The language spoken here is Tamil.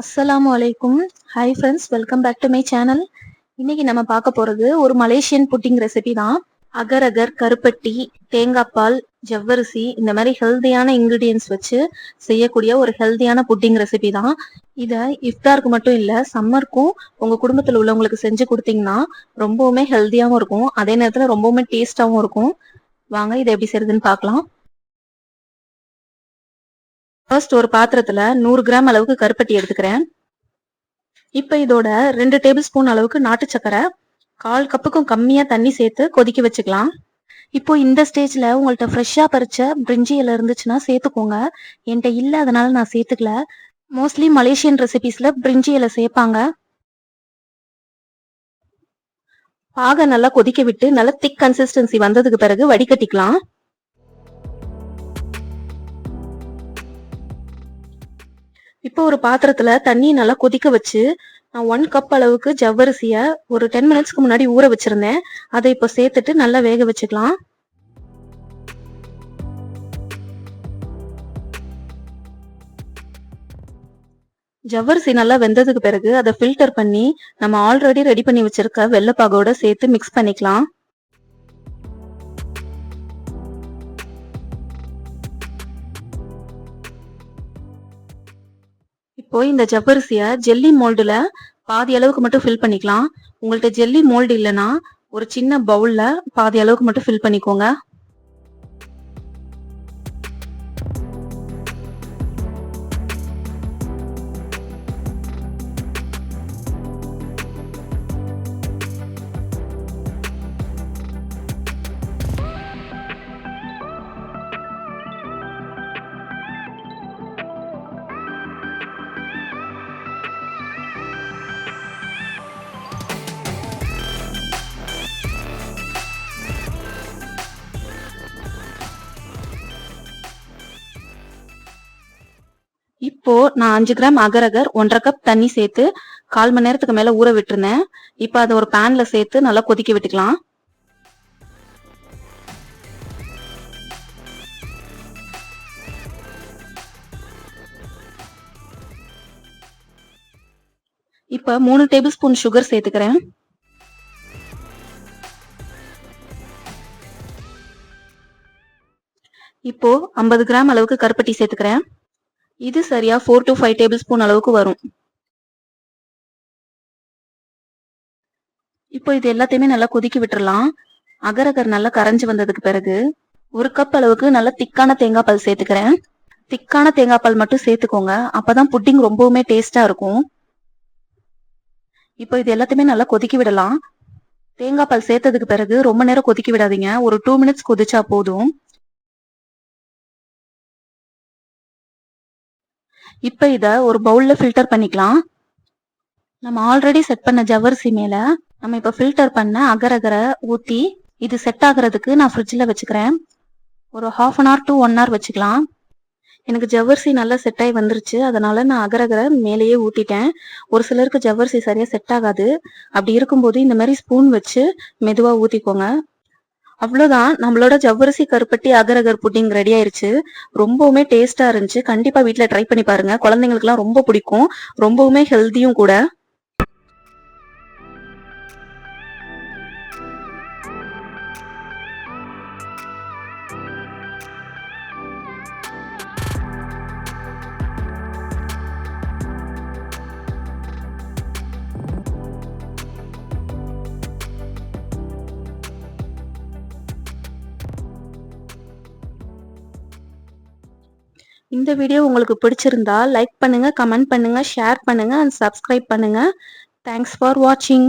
அஸ்ஸலாமு அலைக்கும். Hi friends welcome back to my channel இன்னைக்கு நம்ம பார்க்க போறது ஒரு மலேசியன் புட்டிங் ரெசிபி தான். அகர் அகர் கருப்பட்டி தேங்காய் பால் ஜவ்வரிசி இந்த மாதிரி ஹெல்தியான இன்க்ரீடியன்ஸ் வச்சு செய்யக்கூடிய ஒரு ஹெல்தியான புட்டிங் ரெசிபி தான். இதை இஃப்தாருக்கு மட்டும் இல்லை சம்மருக்கும் உங்க குடும்பத்தில் உள்ளவங்களுக்கு செஞ்சு கொடுத்தீங்கன்னா ரொம்பவுமே ஹெல்த்தியாகவும் இருக்கும். அதே நேரத்தில் ரொம்பவுமே டேஸ்டாகவும் இருக்கும். வாங்க இதை எப்படி செய்யறதுன்னு பார்க்கலாம். ஃபர்ஸ்ட் ஒரு பாத்திரத்துல நூறு கிராம் அளவுக்கு கருப்பட்டி எடுத்துக்கிறேன். இப்போ இதோட ரெண்டு டேபிள் ஸ்பூன் அளவுக்கு நாட்டு சக்கரை கால் கப்புக்கும் கம்மியா தண்ணி சேர்த்து கொதிக்க வச்சுக்கலாம். இப்போ இந்த ஸ்டேஜ்ல உங்கள்ட்ட ஃப்ரெஷ்ஷா பறிச்ச பிரிஞ்சி இலை இருந்துச்சுன்னா சேர்த்துக்கோங்க. என்கிட்ட இல்லை அதனால நான் சேர்த்துக்கல. மோஸ்ட்லி மலேசியன் ரெசிபிஸ்ல பிரிஞ்சி இலை சேர்ப்பாங்க. பாக நல்லா கொதிக்க விட்டு நல்லா திக் கன்சிஸ்டன்சி வந்ததுக்கு பிறகு வடிகட்டிக்கலாம். இப்போ ஒரு பாத்திரத்துல தண்ணி நல்லா கொதிக்க வச்சு நான் ஒன் கப் அளவுக்கு ஜவ்வரிசிய ஒரு டென் மினிட்ஸ்க்கு முன்னாடி ஊற வச்சிருந்தேன். அதை இப்போ சேர்த்துட்டு நல்லா வேக வச்சுக்கலாம். ஜவ்வரிசி நல்லா வெந்ததுக்கு பிறகு அதை ஃபில்டர் பண்ணி நம்ம ஆல்ரெடி ரெடி பண்ணி வச்சிருக்க வெள்ளப்பாகோட சேர்த்து மிக்ஸ் பண்ணிக்கலாம். இப்போ இந்த ஜப்பரிசிய ஜெல்லி மோல்டுல பாதி அளவுக்கு மட்டும் ஃபில் பண்ணிக்கலாம். உங்கள்ட்ட ஜெல்லி மோல்டு இல்லைன்னா ஒரு சின்ன பவுல்ல பாதி அளவுக்கு மட்டும் ஃபில் பண்ணிக்கோங்க. இப்போ நான் அஞ்சு கிராம் அகரகர் ஒன்றரை கப் தண்ணி சேர்த்து கால் மணி நேரத்துக்கு மேல ஊற விட்டுருந்தேன். இப்போ அதை ஒரு பேன்ல சேர்த்து நல்லா கொதிக்க விட்டுக்கலாம். இப்ப மூணு டேபிள் ஸ்பூன் சுகர் சேர்த்துக்கிறேன். இப்போ ஐம்பது கிராம் அளவுக்கு கருப்பட்டி சேர்த்துக்கிறேன். இது சரியா four to five tablespoon அளவுக்கு வரும். இப்போ இது எல்லாத்தையுமே நல்லா கொதிக்க விட்டுறலாம். அகரகர் நல்லா கரைஞ்சி வந்ததுக்கு பிறகு ஒரு கப் அளவுக்கு நல்லா திக்கான தேங்காய் பால் சேர்த்துக்கிறேன். திக்கான தேங்காய் பால் மட்டும் சேர்த்துக்கோங்க. அப்பதான் புட்டிங் ரொம்பவுமே டேஸ்டா இருக்கும். இப்போ இது எல்லாத்தையுமே நல்லா கொதிக்க விடலாம். தேங்காய் பால் சேர்த்ததுக்கு பிறகு ரொம்ப நேரம் கொதிக்க விடாதீங்க. ஒரு டூ மினிட்ஸ் கொதிச்சா போதும். இப்போ இதை ஒரு பவுலில் ஃபில்டர் பண்ணிக்கலாம். நம்ம ஆல்ரெடி செட் பண்ண ஜவ்வரிசி மேலே நம்ம இப்போ ஃபில்டர் பண்ண அகரகரை ஊற்றி இது செட் ஆகுறதுக்கு நான் ஃப்ரிட்ஜில் வச்சுக்கிறேன். ஒரு half an hour to one hour வச்சுக்கலாம். எனக்கு ஜவ்வரிசி நல்லா செட் ஆகி வந்துருச்சு. அதனால நான் அகரகரை மேலேயே ஊற்றிட்டேன் ஒரு சிலருக்கு ஜவ்வரிசி சரியாக செட் ஆகாது. அப்படி இருக்கும்போது இந்த மாதிரி ஸ்பூன் வச்சு மெதுவாக ஊற்றிக்கோங்க அவ்வளோதான் நம்மளோட ஜவ்வரிசி கருப்பட்டி அகரகர் புட்டிங் ரெடி ஆயிருச்சு. ரொம்பவுமே டேஸ்டா இருந்துச்சு. கண்டிப்பா வீட்டில் ட்ரை பண்ணி பாருங்க. குழந்தைங்களுக்குலாம் ரொம்ப பிடிக்கும். ரொம்பவுமே ஹெல்த்தியும் கூட. இந்த வீடியோ உங்களுக்கு பிடிச்சிருந்தா லைக் பண்ணுங்க கமெண்ட் பண்ணுங்க ஷேர் பண்ணுங்க அண்ட் சப்ஸ்கிரைப் பண்ணுங்க. தேங்க்ஸ் ஃபார் வாட்சிங்